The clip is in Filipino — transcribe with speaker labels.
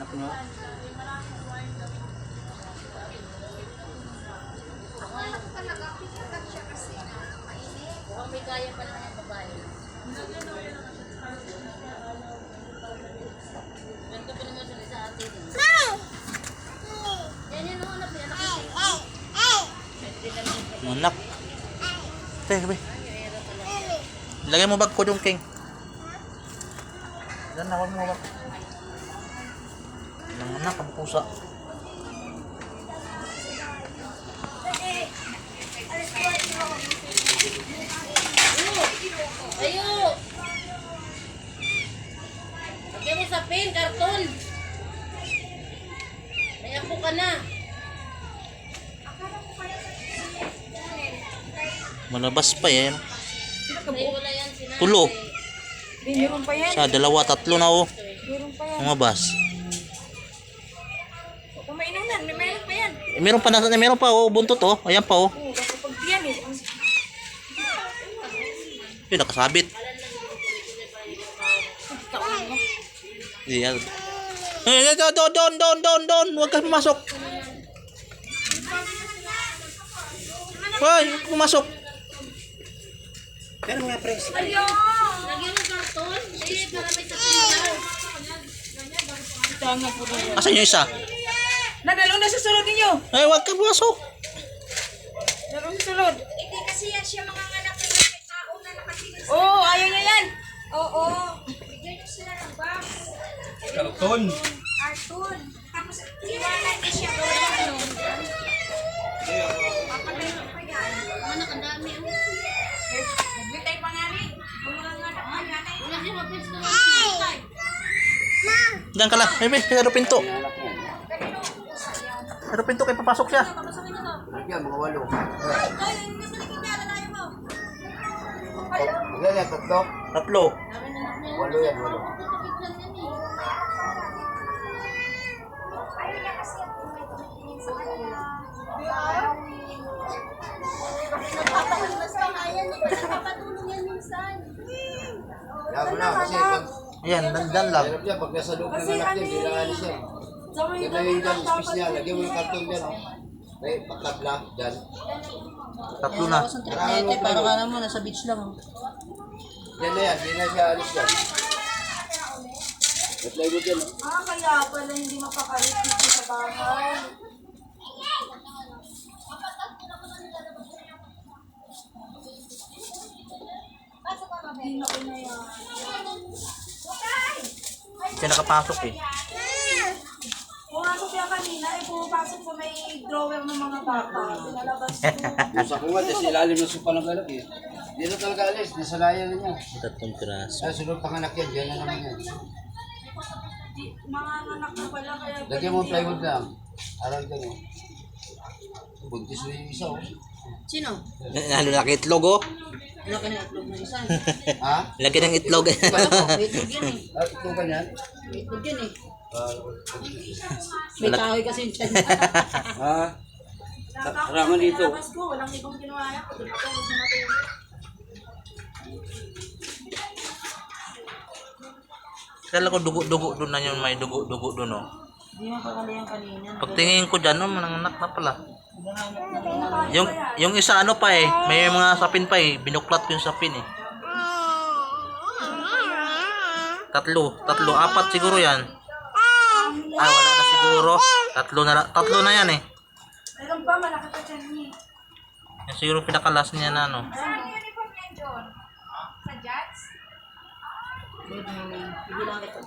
Speaker 1: Anak nyo.
Speaker 2: Mukhang may kaya pa naman yung babae. Ganito pa naman sila sa atin. Yan yun ang anak niya.
Speaker 1: Anak. Te, be. Lagay mo bag ko yung king. Diyan na, huwag mo bag. Ang anak, ang pusa.
Speaker 2: Ayo! Lagyan mo sa pin, karton. May apo ka na.
Speaker 1: Malabas pa yan.
Speaker 2: Wala yan.
Speaker 1: Tulo.
Speaker 3: Meron pa yan.
Speaker 1: Sa dalawa, tatlo na oh.
Speaker 3: Meron pa yan.
Speaker 1: Lumabas.
Speaker 3: Mainunan, may meron pa yan.
Speaker 1: Eh, meron pa na, meron pa oh, buntot oh. Ayan pa oh.
Speaker 3: Oo, yan eh.
Speaker 1: Yun, nakasabit.
Speaker 3: Kaon mo.
Speaker 1: Iya. Eh, don, don, don, don, don, don. Huwag ka pumasok. Hoy, huwag pumasok. Pero mga pres.
Speaker 2: Lagyan mo karton. Eh, para may sa pin.
Speaker 3: Tanga po rin.
Speaker 1: Asan yung isa?
Speaker 3: Nadalo na sa sulod ninyo.
Speaker 1: Eh, huwag ka pumasok.
Speaker 3: Nadalo sa sulod.
Speaker 4: Hindi kasi yan siya mga anak na may tao na nakatingin sa...
Speaker 3: Oo, ayaw niya yan.
Speaker 4: Oo. Bigyan niyo sila ng box.
Speaker 5: Karton.
Speaker 4: Cartoon. Tapos, iwanan niyo siya ng ano. Papatay ko pa yan.
Speaker 2: Anak, ang dami. oh.
Speaker 4: Nagbitay pa nga rin. Yung mga anak nga rin.
Speaker 2: Wala siya mapins na
Speaker 1: Diyan ka lang. Pero pinto. Pero pinto kay papasok siya.
Speaker 5: Yan, mga walo.
Speaker 4: Ay, yung nasa likod niya, lalayo mo.
Speaker 5: Ilan yan, tatlo?
Speaker 1: Tatlo.
Speaker 5: Walo yan, walo.
Speaker 4: Niya sa
Speaker 2: minsan?
Speaker 5: Yan mo na, kasi pag...
Speaker 1: Ayan, nandyan lang.
Speaker 5: Pag nasa loob ng anak yan, hindi na alis yan. Yan na yung dyan, space niya. Lagyan mo ng karton dyan, oh. Ay, pakabla, dyan.
Speaker 1: Tatlo na.
Speaker 5: Ate, para ka naman,
Speaker 2: nasa beach lang.
Speaker 5: Yan na yan, hindi na siya alis dyan. Apply mo dyan, oh.
Speaker 3: Ah, kaya pala hindi mapakalit dito sa bahay. Hindi na ko na yan.
Speaker 1: Siya nakapasok eh.
Speaker 3: Pumasok siya kanina, eh pumapasok sa may drawer ng mga bata. Pinalabas ko.
Speaker 5: Sa dyan sa ilalim ng supa ng galak, eh. Hindi na talaga alis, nasa layan na niya.
Speaker 1: Tatlong piraso.
Speaker 5: Ay, sunod panganak yan, dyan na naman yan.
Speaker 3: Mga anak na pala kaya
Speaker 5: Lagyan mo ng plywood lang. Aral dyan, oh. Buntis na yung isa, oh.
Speaker 2: Sino?
Speaker 1: Lalo laki itlog oh.
Speaker 2: Ano ka na itlog ng isa?
Speaker 5: Ha?
Speaker 1: Laki ng itlog.
Speaker 2: Itlog yan eh.
Speaker 5: Ah, ito ganyan?
Speaker 2: Itlog yan eh. May kahoy kasi yung tiyan.
Speaker 5: Ah, Rama dito.
Speaker 3: Walang ibang gusto matulog.
Speaker 1: Kala ko dugo-dugo doon na yun. May dugo-dugo doon oh.
Speaker 3: Hindi mo pakali yan kanina.
Speaker 1: Pagtingin ko dyan, oh, mananganak na pala. Yung, yung isa ano pa eh, may mga sapin pa eh, binuklat ko yung sapin eh. Tatlo, tatlo, apat siguro yan. Ah, wala na siguro. Tatlo na, tatlo na yan eh.
Speaker 3: Meron pa, malaki pa dyan niya.
Speaker 1: Yan siguro pinakalas niya na ano.
Speaker 4: Saan yung uniform niya, John? Sa Jats?
Speaker 2: Hindi lang ito.